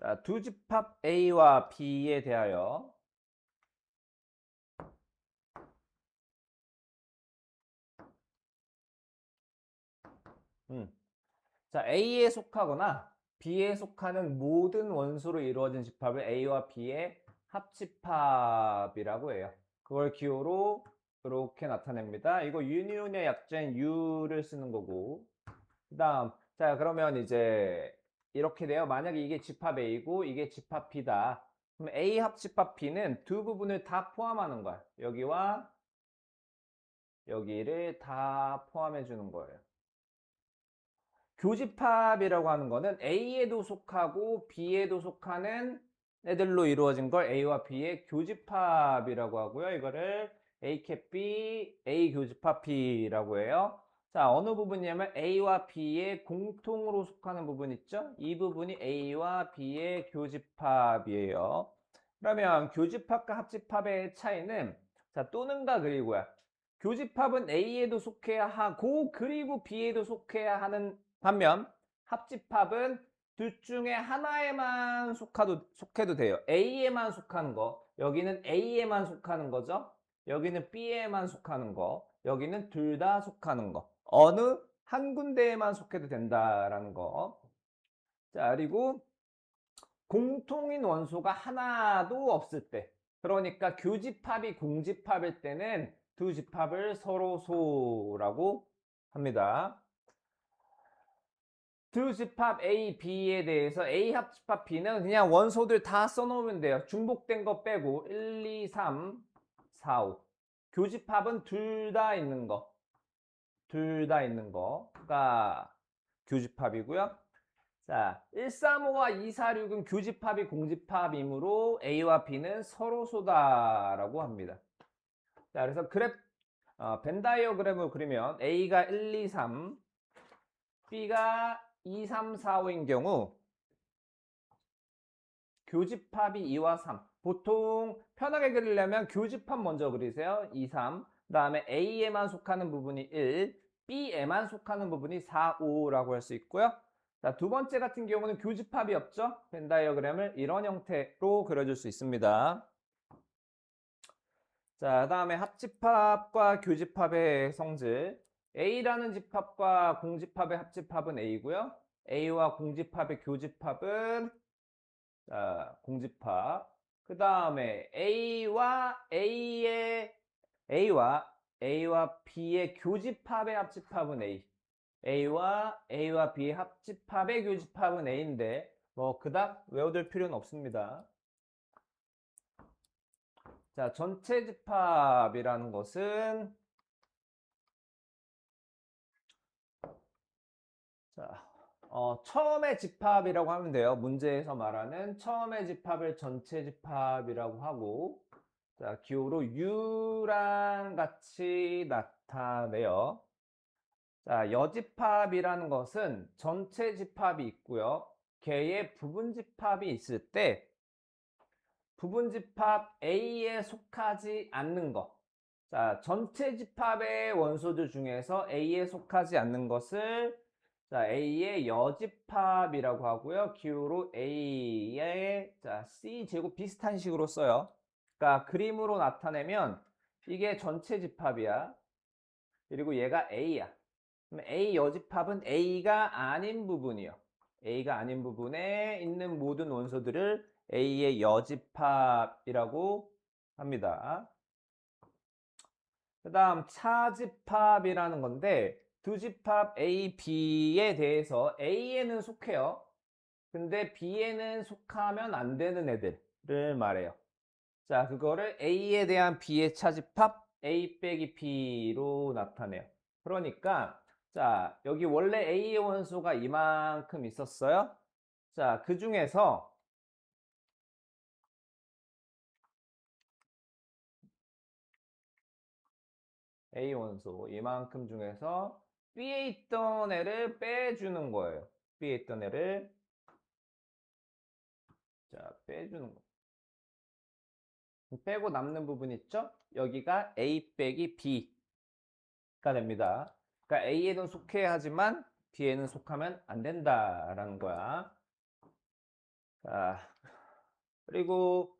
자, 두 집합 A와 B에 대하여 음. 자, A에 속하거나 B에 속하는 모든 원소로 이루어진 집합을 A와 B의 합집합이라고 해요. 그걸 기호로 이렇게 나타냅니다. 이거 유니온의 약자인 U를 쓰는 거고. 그 다음, 자, 그러면 이제 이렇게 돼요. 만약에 이게 집합 A고 이게 집합 B다. 그럼 A 합 집합 B는 두 부분을 다 포함하는 거야. 여기와 여기를 다 포함해 주는 거예요. 교집합이라고 하는 거는 A에도 속하고 B에도 속하는 애들로 이루어진 걸 A와 B의 교집합이라고 하고요. 이거를 A 캡 B, A 교집합 B라고 해요. 자, 어느 부분이냐면 A와 B의 공통으로 속하는 부분 있죠? 이 부분이 A와 B의 교집합이에요. 그러면 교집합과 합집합의 차이는 자, 또는가 그리고야. 교집합은 A에도 속해야 하고 그리고 B에도 속해야 하는 반면 합집합은 둘 중에 하나에만 속하도, 속해도 돼요. A에만 속하는 거. 여기는 A에만 속하는 거죠. 여기는 B에만 속하는 거. 여기는 둘 다 속하는 거. 어느 한 군데에만 속해도 된다라는 거. 자, 그리고 공통인 원소가 하나도 없을 때. 그러니까 교집합이 공집합일 때는 두 집합을 서로 소라고 합니다. 두 집합 A, B에 대해서 A 합집합 B는 그냥 원소들 다 써놓으면 돼요. 중복된 거 빼고 1, 2, 3, 4, 5. 교집합은 둘 다 있는 거. 둘 다 있는 거가 교집합이고요. 자, 135와 246은 교집합이 공집합이므로 A와 B는 서로 소다라고 합니다. 자, 그래서 그래프, 어, 벤 다이어그램을 그리면 A가 1, 2, 3, B가 2, 3, 4, 5인 경우 교집합이 2와 3. 보통 편하게 그리려면 교집합 먼저 그리세요. 2, 3. 그 다음에 A에만 속하는 부분이 1, B에만 속하는 부분이 4, 5라고 할 수 있고요. 자, 두 번째 같은 경우는 교집합이 없죠. 벤 다이어그램을 이런 형태로 그려줄 수 있습니다. 자, 다음에 합집합과 교집합의 성질. A라는 집합과 공집합의 합집합은 A고요. A와 공집합의 교집합은 자, 공집합. 그 다음에 A와 A의 A와 A와 B의 교집합의 합집합은 A. A와 A와 B의 합집합의 교집합은 A인데 뭐 그닥 외워둘 필요는 없습니다. 자, 전체 집합이라는 것은 자, 어, 처음의 집합이라고 하면 돼요. 문제에서 말하는 처음의 집합을 전체 집합이라고 하고 자, 기호로 U랑 같이 나타내요. 자, 여집합이라는 것은 전체 집합이 있고요. 개의 부분 집합이 있을 때 부분 집합 A에 속하지 않는 것. 자, 전체 집합의 원소들 중에서 A에 속하지 않는 것을 자, A의 여집합이라고 하고요. 기호로 A의 자, C 제곱 비슷한 식으로 써요. 그러니까 그림으로 나타내면 이게 전체 집합이야. 그리고 얘가 A야. 그럼 A 여집합은 A가 아닌 부분이요. A가 아닌 부분에 있는 모든 원소들을 A의 여집합이라고 합니다. 그 다음 차집합이라는 건데 두 집합 A, B에 대해서 A에는 속해요. 근데 B에는 속하면 안 되는 애들을 말해요. 자, 그거를 A에 대한 B의 차집합 A 빼기 B로 나타내요. 그러니까 자, 여기 원래 A의 원소가 이만큼 있었어요. 자, 그 중에서 A 원소 이만큼 중에서 B에 있던 애를 빼주는 거예요. B에 있던 애를 자 빼주는 거. 빼고 남는 부분 있죠? 여기가 A 빼기 B가 됩니다. 그러니까 A에는 속해야 하지만 B에는 속하면 안 된다라는 거야. 자, 그리고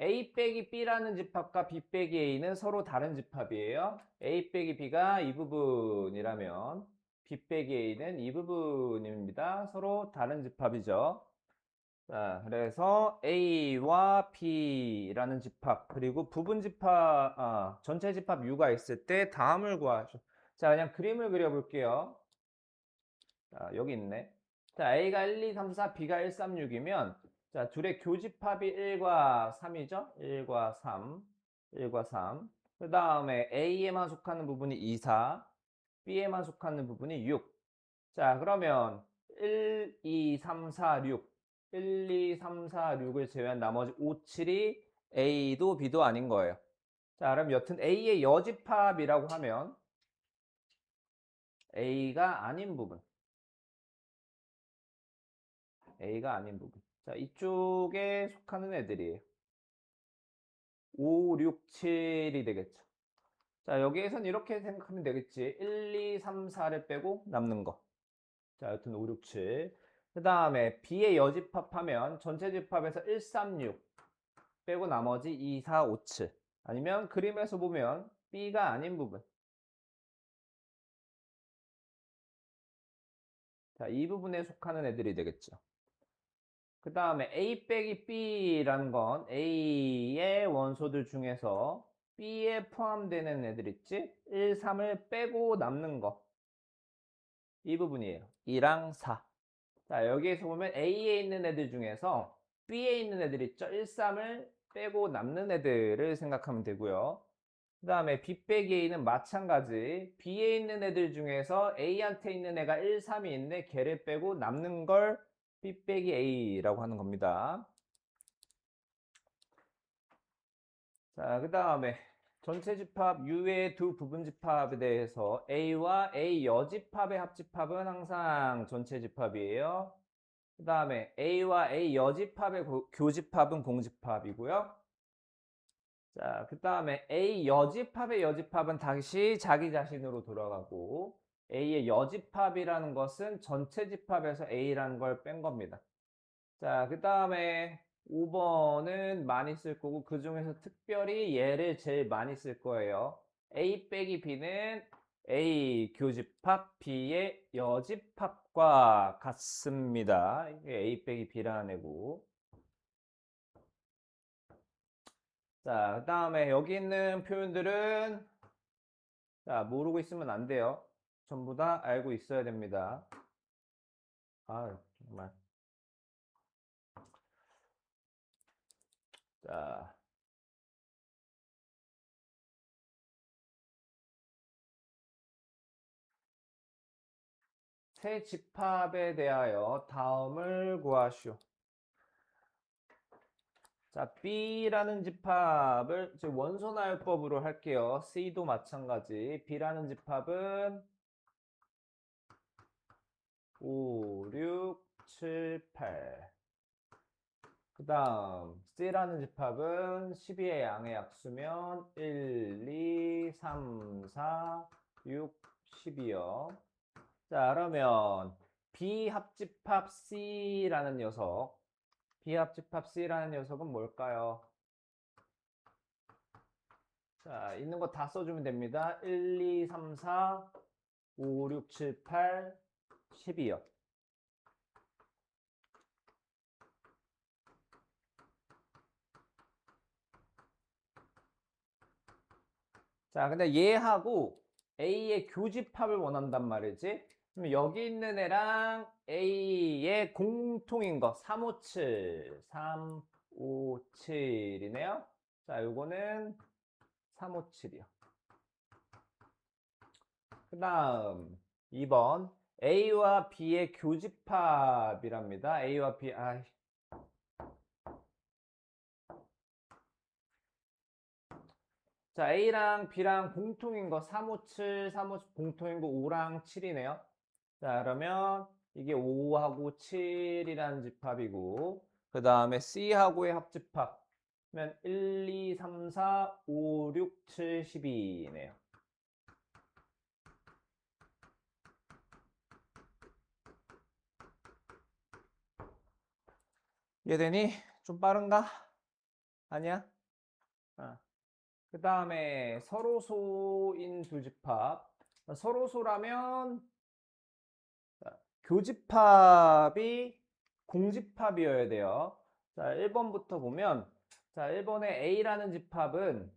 A 빼기 B라는 집합과 B 빼기 A는 서로 다른 집합이에요. A 빼기 B가 이 부분이라면 B 빼기 A는 이 부분입니다. 서로 다른 집합이죠. 자, 그래서 A와 B라는 집합, 그리고 부분 집합, 아, 전체 집합 U가 있을 때 다음을 구하죠. 자, 그냥 그림을 그려볼게요. 자, 여기 있네. 자, A가 1, 2, 3, 4, B가 1, 3, 6이면, 자, 둘의 교집합이 1과 3이죠? 1과 3, 1과 3. 그 다음에 A에만 속하는 부분이 2, 4, B에만 속하는 부분이 6. 자, 그러면 1, 2, 3, 4, 6. 1, 2, 3, 4, 6을 제외한 나머지 5, 7이 A도 B도 아닌 거예요. 자, 그럼 여튼 A의 여집합이라고 하면 A가 아닌 부분. A가 아닌 부분. 자, 이쪽에 속하는 애들이에요. 5, 6, 7이 되겠죠. 자, 여기에선 이렇게 생각하면 되겠지. 1, 2, 3, 4를 빼고 남는 거. 자, 여튼 5, 6, 7. 그 다음에 B의 여집합하면 전체 집합에서 1, 3, 6 빼고 나머지 2, 4, 5, 7. 아니면 그림에서 보면 B가 아닌 부분. 자, 이 부분에 속하는 애들이 되겠죠. 그 다음에 A 빼기 B라는 건 A의 원소들 중에서 B에 포함되는 애들 있지? 1, 3을 빼고 남는 거. 이 부분이에요. 2랑 4. 자, 여기에서 보면 A에 있는 애들 중에서 B에 있는 애들 있죠? 1, 3을 빼고 남는 애들을 생각하면 되고요. 그 다음에 B 빼기 A는 마찬가지. B에 있는 애들 중에서 A한테 있는 애가 1, 3이 있는데 걔를 빼고 남는 걸 B 빼기 A라고 하는 겁니다. 자, 그 다음에 전체 집합 U의 두 부분 집합에 대해서 A와 A 여집합의 합집합은 항상 전체 집합이에요. 그 다음에 A와 A 여집합의 고- 교집합은 공집합이고요. 자, 그 다음에 A 여집합의 여집합은 다시 자기 자신으로 돌아가고 A의 여집합이라는 것은 전체 집합에서 A라는 걸 뺀 겁니다. 자, 그 다음에 5번은 많이 쓸 거고 그 중에서 특별히 얘를 제일 많이 쓸 거예요. A 빼기 B는 A 교집합 B의 여집합과 같습니다. 이게 A 빼기 B라는 애고. 자, 그 다음에 여기 있는 표현들은 자, 모르고 있으면 안 돼요. 전부 다 알고 있어야 됩니다. 아, 정말. 자. 새 집합에 대하여 다음을 구하시오. 자, B라는 집합을 이제 원소 나열법으로 할게요. C도 마찬가지. B라는 집합은 5, 6, 7, 8. 그 다음 C라는 집합은 12의 양의 약수면 1, 2, 3, 4, 6, 12요. 자, 그러면 비합집합 C라는 녀석 비합집합 C라는 녀석은 뭘까요? 자, 있는 거 다 써주면 됩니다. 1, 2, 3, 4, 5, 6, 7, 8, 12요. 자, 근데 얘하고 A의 교집합을 원한단 말이지. 그럼 여기 있는 애랑 A의 공통인 거 357, 357이네요. 자, 요거는 357이요. 그 다음 2번 A와 B의 교집합이랍니다. A와 B, 아, 자, A랑 B랑 공통인 거 357, 357 공통인 거 5랑 7이네요. 자, 그러면 이게 5하고 7이라는 집합이고, 그 다음에 C하고의 합집합. 면 1, 2, 3, 4, 5, 6, 7, 12네요. 이해되니? 좀 빠른가? 아니야? 그 다음에 서로소인 두 집합. 서로소라면 자, 교집합이 공집합이어야 돼요. 자, 1번부터 보면 자, 1번의 A라는 집합은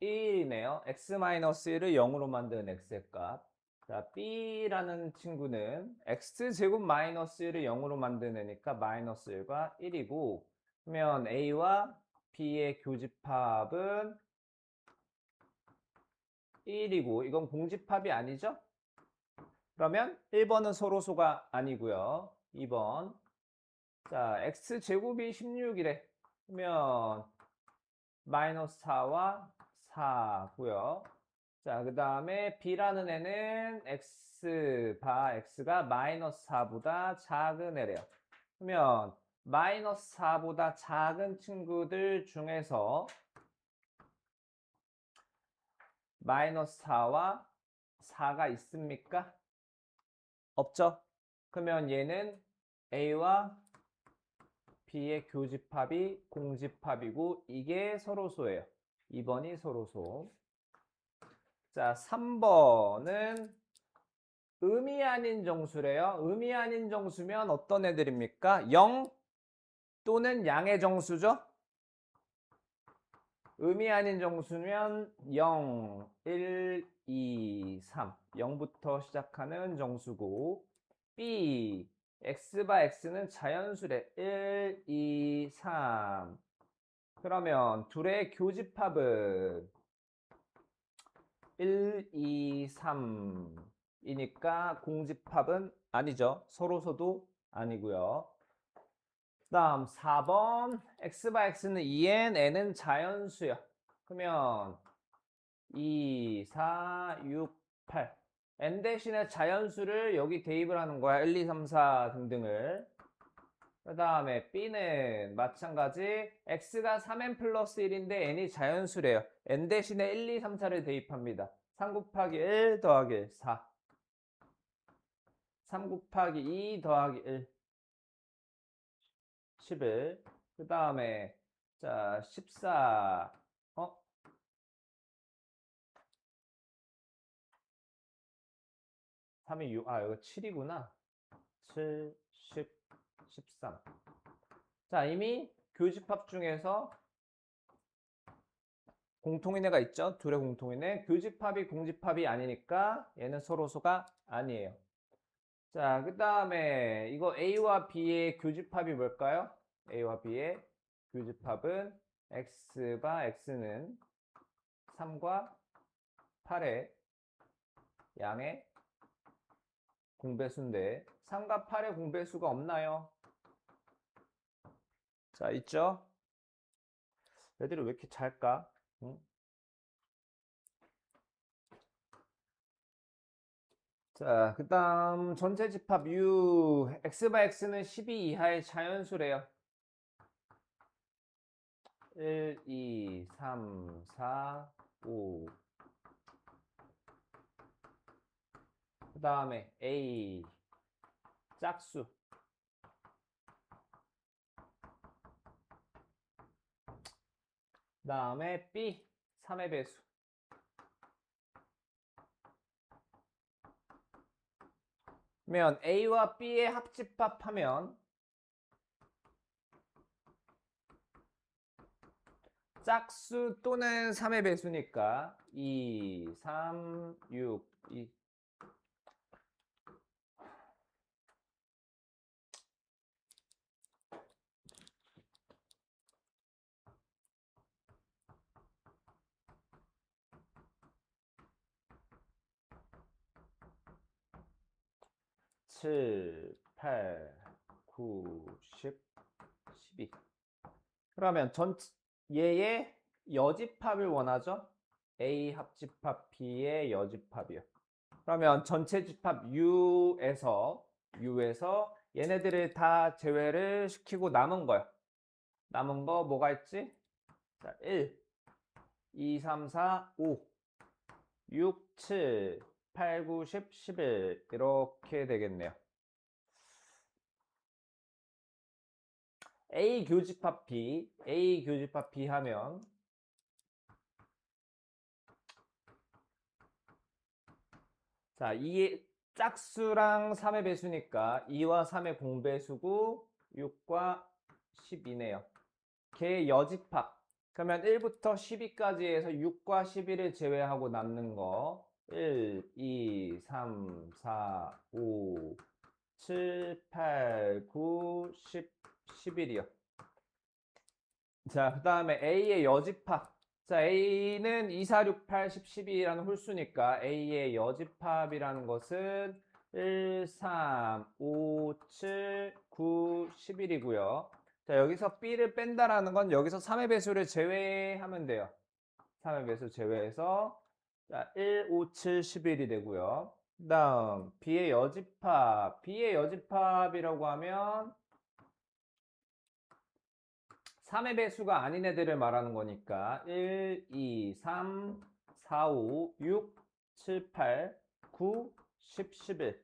1이네요. x-1을 0으로 만드는 x의 값. 자, B라는 친구는 x제곱 마이너스 1을 0으로 만드니까 마이너스 1과 1이고 그러면 A와 B의 교집합은 1이고 이건 공집합이 아니죠? 그러면 1번은 서로소가 아니고요. 2번 자 x제곱이 16이래 그러면 마이너스 4와 4고요. 자, 그 다음에 b라는 애는 x 바 x가 마이너스 4보다 작은 애래요. 그러면 마이너스 4보다 작은 친구들 중에서 마이너스 4와 4가 있습니까? 없죠? 그러면 얘는 A와 B의 교집합이 공집합이고 이게 서로소예요. 2번이 서로소. 자, 3번은 의미 아닌 정수래요. 의미 아닌 정수면 어떤 애들입니까? 0 또는 양의 정수죠? 의미 아닌 정수면 0, 1, 2, 3. 0부터 시작하는 정수고 B, x 바 x는 자연수래. 1, 2, 3. 그러면 둘의 교집합은 1, 2, 3이니까 공집합은 아니죠. 서로서도 아니고요. 다음 4번 x 바 x는 2n, n은 자연수야. 그러면 2, 4, 6, 8 n 대신에 자연수를 여기 대입을 하는 거야. 1, 2, 3, 4 등등을. 그 다음에 b는 마찬가지 x가 3n 플러스 1인데 n이 자연수래요. n 대신에 1, 2, 3, 4를 대입합니다. 3 곱하기 1 더하기 1, 4. 3 곱하기 2 더하기 1, 11. 그 다음에 자 14. 어? 삼이 6. 아, 이거 7이구나. 7, 10, 13. 자, 이미 교집합 중에서 공통인해가 있죠? 둘의 공통인해. 교집합이 공집합이 아니니까 얘는 서로소가 아니에요. 자, 그 다음에 이거 A와 B의 교집합이 뭘까요? A와 B의 교집합은 X바 X는 3과 8의 양의 공배수인데 3과 8의 공배수가 없나요? 자, 있죠? 애들이 왜 이렇게 잘까? 응? 자, 그 다음 전체 집합 U x 바 x는 12 이하의 자연수래요. 1, 2, 3, 4, 5. 그 다음에 A 짝수. 그 다음에 B 3의 배수. 그러면 A와 B의 합집합하면 짝수 또는 3의 배수니까 2, 3, 6, 2. 칠, 팔, 구, 십, 십이. 그러면 전 얘의 여집합을 원하죠? A 합집합 B의 여집합이요. 그러면 전체 집합 U에서 U에서 얘네들을 다 제외를 시키고 남은 거야. 남은 거 뭐가 있지? 자, 1, 2, 3, 4, 5, 6, 7, 8, 9, 10, 11 이렇게 되겠네요. A 교집합 B, A 교집합 B 하면 자, 이 짝수랑 3의 배수니까 2와 3의 공배수고 6과 12네요. 걔 여집합. 그러면 1부터 12까지 해서 6과 11을 제외하고 남는 거 1, 2, 3, 4, 5, 7, 8, 9, 10, 11이요. 자, 그 다음에 A의 여집합. 자, A는 2, 4, 6, 8, 10, 12라는 홀수니까 A의 여집합이라는 것은 1, 3, 5, 7, 9, 11이고요. 자, 여기서 B를 뺀다라는 건 여기서 3의 배수를 제외하면 돼요. 3의 배수 제외해서 자, 1, 5, 7, 11이 되고요. 그 다음 B의 여집합. B의 여집합이라고 하면 3의 배수가 아닌 애들을 말하는 거니까 1, 2, 3, 4, 5, 6, 7, 8, 9, 10, 11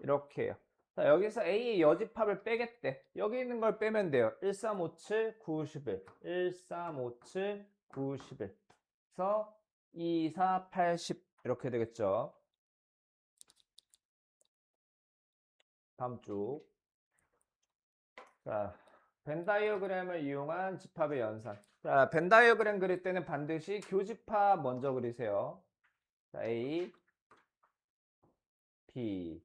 이렇게 해요. 자, 여기서 A의 여집합을 빼겠대. 여기 있는 걸 빼면 돼요. 1, 3, 5, 7, 9, 11 1, 3, 5, 7, 9, 11 그래서 2, 4, 8, 10 이렇게 되겠죠. 다음 쭉. 자, 벤 다이어그램을 이용한 집합의 연산. 자, 벤 다이어그램 그릴 때는 반드시 교집합 먼저 그리세요. 자, A, B.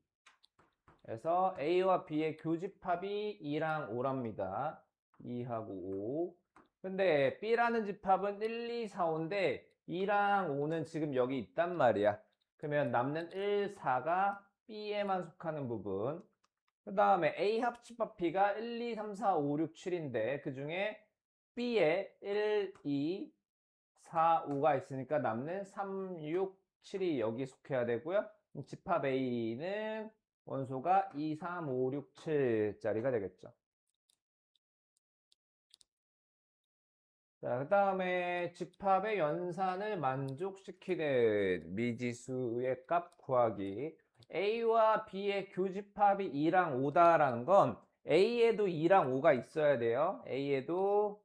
그래서 A와 B의 교집합이 2랑 5랍니다. 2하고 5. 근데 B라는 집합은 1, 2, 4, 5인데 2랑 5는 지금 여기 있단 말이야. 그러면 남는 1, 4가 B에만 속하는 부분. 그 다음에 A 합집합 B가 1, 2, 3, 4, 5, 6, 7인데 그 중에 B에 1, 2, 4, 5가 있으니까 남는 3, 6, 7이 여기 속해야 되고요. 집합 A는 원소가 2, 3, 5, 6, 7짜리가 되겠죠. 자, 그 다음에 집합의 연산을 만족시키는 미지수의 값 구하기. A와 B의 교집합이 2랑 5다라는 건 A에도 2랑 5가 있어야 돼요. A에도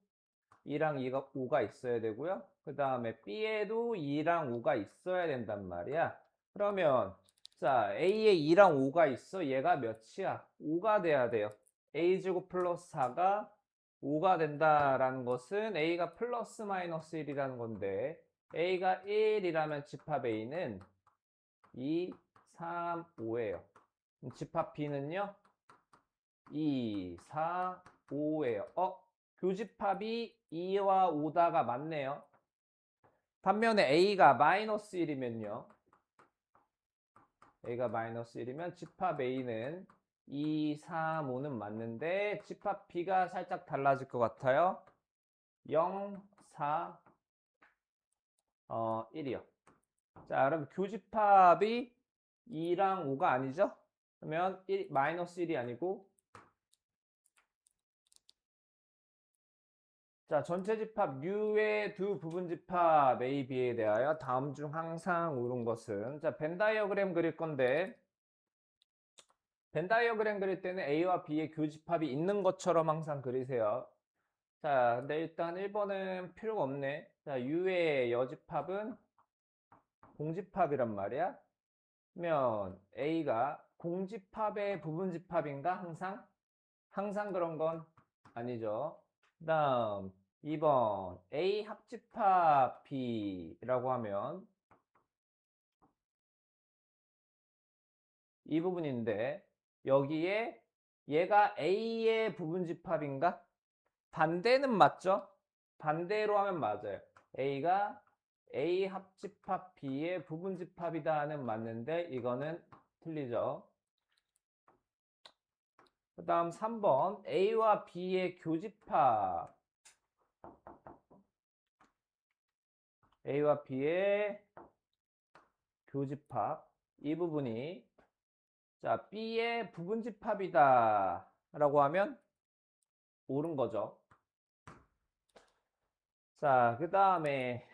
2랑 2가 5가 있어야 되고요. 그 다음에 B에도 2랑 5가 있어야 된단 말이야. 그러면 자 A에 2랑 5가 있어. 얘가 몇이야? 5가 돼야 돼요. A제곱 플러스 4가 5가 된다라는 것은 A가 플러스 마이너스 1이라는 건데 A가 1이라면 집합 A는 2, 3, 5예요. 집합 B는요? 2, 4, 5예요. 어? 교집합이 2와 5다가 맞네요. 반면에 A가 마이너스 1이면요. A가 마이너스 1이면 집합 A는 2, 3, 5는 맞는데 집합 B가 살짝 달라질 것 같아요. 0, 4, 어, 1이요. 자, 그럼 교집합이 2랑 5가 아니죠? 그러면 1, 마이너스 1이 아니고 자, 전체 집합 U의 두 부분 집합 A, B에 대하여 다음 중 항상 옳은 것은 자, 벤 다이어그램 그릴 건데 벤 다이어그램 그릴 때는 A와 B의 교집합이 있는 것처럼 항상 그리세요. 자, 근데 일단 1번은 필요가 없네. 자, U의 여집합은 공집합이란 말이야. 그러면 A가 공집합의 부분집합인가? 항상? 항상 그런 건 아니죠. 그 다음 2번 A 합집합 B라고 하면 이 부분인데 여기에 얘가 A의 부분집합인가? 반대는 맞죠? 반대로 하면 맞아요. A가 A 합집합 B의 부분집합이다는 맞는데 이거는 틀리죠. 그 다음 3번 A와 B의 교집합 A와 B의 교집합 이 부분이 자 B의 부분집합이다 라고 하면 옳은 거죠. 자, 그 다음에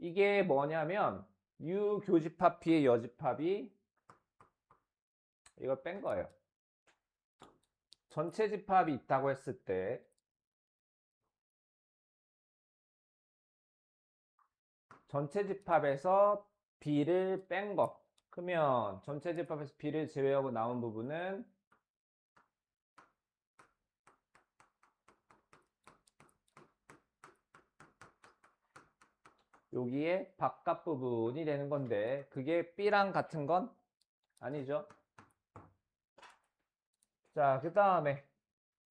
이게 뭐냐면 U 교집합 B의 여집합이 이걸 뺀 거예요. 전체 집합이 있다고 했을 때 전체 집합에서 b를 뺀 거. 그러면 전체 집합에서 b를 제외하고 나온 부분은 여기에 바깥 부분이 되는 건데 그게 b랑 같은 건 아니죠. 자, 그 다음에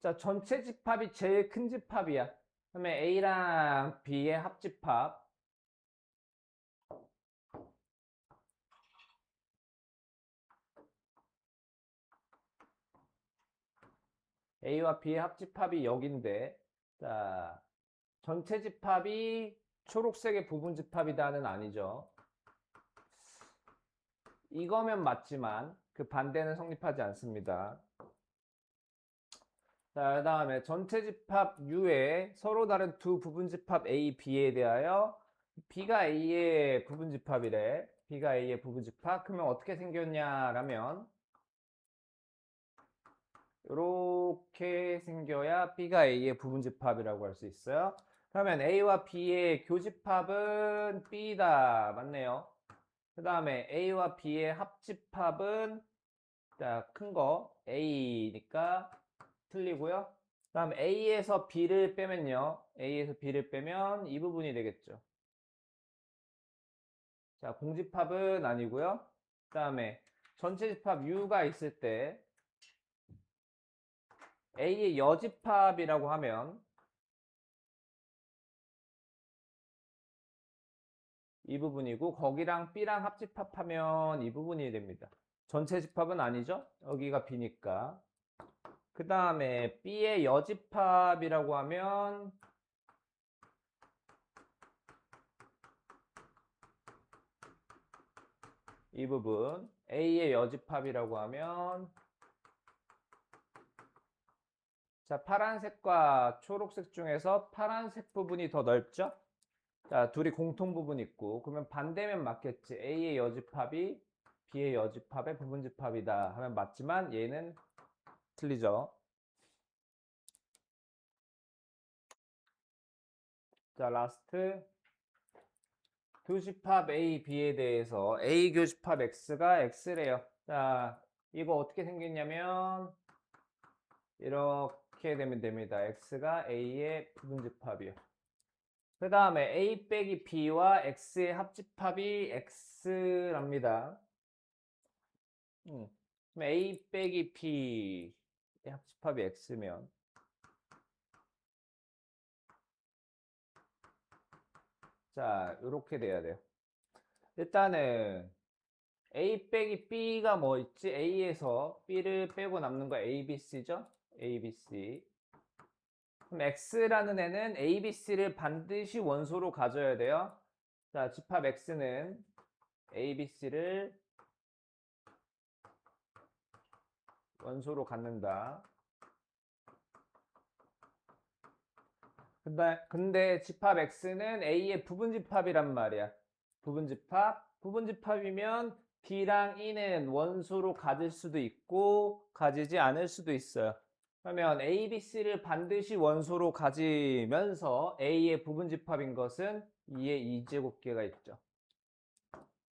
자 전체 집합이 제일 큰 집합이야. 그러면 A랑 B의 합집합 A와 B의 합집합이 여긴데 자 전체 집합이 초록색의 부분 집합이다는 아니죠. 이거면 맞지만 그 반대는 성립하지 않습니다. 자, 그 다음에 전체 집합 U에 서로 다른 두 부분 집합 A, B에 대하여 B가 A의 부분 집합이래. B가 A의 부분 집합. 그러면 어떻게 생겼냐라면 이렇게 생겨야 B가 A의 부분 집합이라고 할 수 있어요. 그러면 A와 B의 교집합은 B다. 맞네요. 그 다음에 A와 B의 합집합은 큰 거 A니까 틀리고요. 그 다음 A에서 B를 빼면요. A에서 B를 빼면 이 부분이 되겠죠. 자, 공집합은 아니고요. 그 다음에 전체 집합 U가 있을 때 A의 여집합이라고 하면 이 부분이고 거기랑 B랑 합집합하면 이 부분이 됩니다. 전체 집합은 아니죠? 여기가 B니까. 그 다음에 B의 여집합이라고 하면 이 부분 A의 여집합이라고 하면 자 파란색과 초록색 중에서 파란색 부분이 더 넓죠? 자 둘이 공통 부분 있고 그러면 반대면 맞겠지 A의 여집합이 B의 여집합의 부분집합이다 하면 맞지만 얘는 틀리죠. 자, 라스트 교집합 A, B에 대해서 A 교집합 X가 X래요. 자, 이거 어떻게 생겼냐면 이렇게 되면 됩니다. X가 A의 부분집합이요. 그 다음에 A 빼기 B와 X의 합집합이 X랍니다. 음. A 빼기 B의 합집합이 X면 자, 이렇게 돼야 돼요. 일단은 A 빼기 B가 뭐 있지? A에서 B를 빼고 남는 거 A, B, C죠? A, B, C. 그럼 X라는 애는 A, B, C를 반드시 원소로 가져야 돼요. 자, 집합 X는 A, B, C를 원소로 갖는다. 근데, 근데 집합 X는 A의 부분집합이란 말이야. 부분집합. 부분집합이면 B랑 E는 원소로 가질 수도 있고 가지지 않을 수도 있어요. 그러면 A, B, C를 반드시 원소로 가지면서 A의 부분집합인 것은 2의 2제곱계가 있죠.